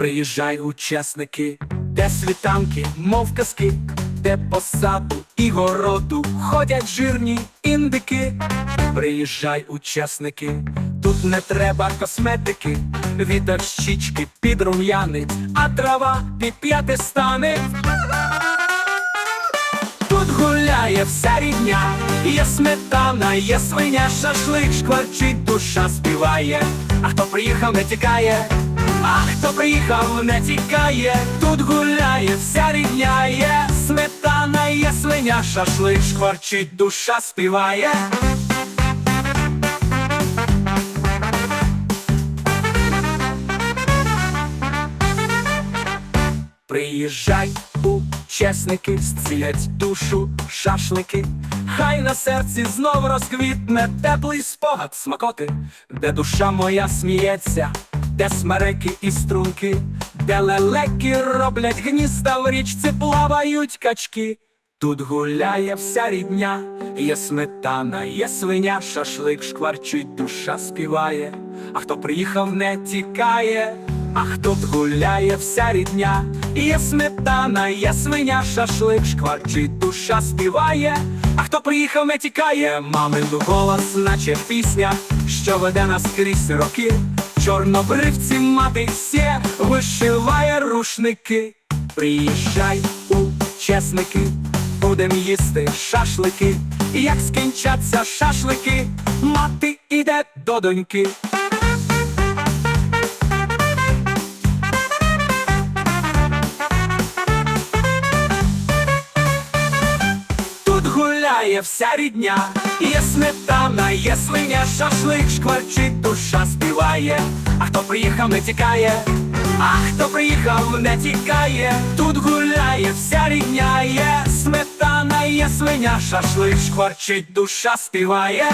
Приїжджай, учасники, де світанки, мов казки, де по саду і городу ходять жирні індики. Приїжджай, учасники, тут не треба косметики, вітер щічки підрум'янить, а трава під п'яти стане. Тут гуляє вся рідня, є сметана, є свиня, шашлик, шкварчить, душа співає. А хто приїхав, не тікає, а хто не тікає. Тут гуляє вся рідня, є сметана, є свиня, шашлик, шкварчить, душа співає. Приїжджай, учасники, зцілять душу, шашлики, хай на серці знов розквітне теплий спогад смакоти, де душа моя сміється, де смереки і струнки, де лелеки роблять гнізда в річці плавають качки. Тут гуляє вся рідня, є сметана, є свиня, шашлик шкварчить, душа співає, а хто приїхав, не тікає. Ах, тут гуляє вся рідня, є сметана, є свиня, шашлик, шкварчить, душа співає, а хто приїхав, не тікає, мамин голос, наче пісня, що веде нас крізь роки. Чорнобривці мати все вишиває рушники. Приїжджай, у чесники, будем їсти шашлики. Як скінчаться шашлики, мати іде до доньки. Вся рідня, є сметана, є свиня, шашлик, шкварчить, душа співає. А хто приїхав, не тікає, а хто приїхав, не тікає. Тут гуляє вся рідня, є сметана, є свиня, шашлик, шкварчить, душа співає.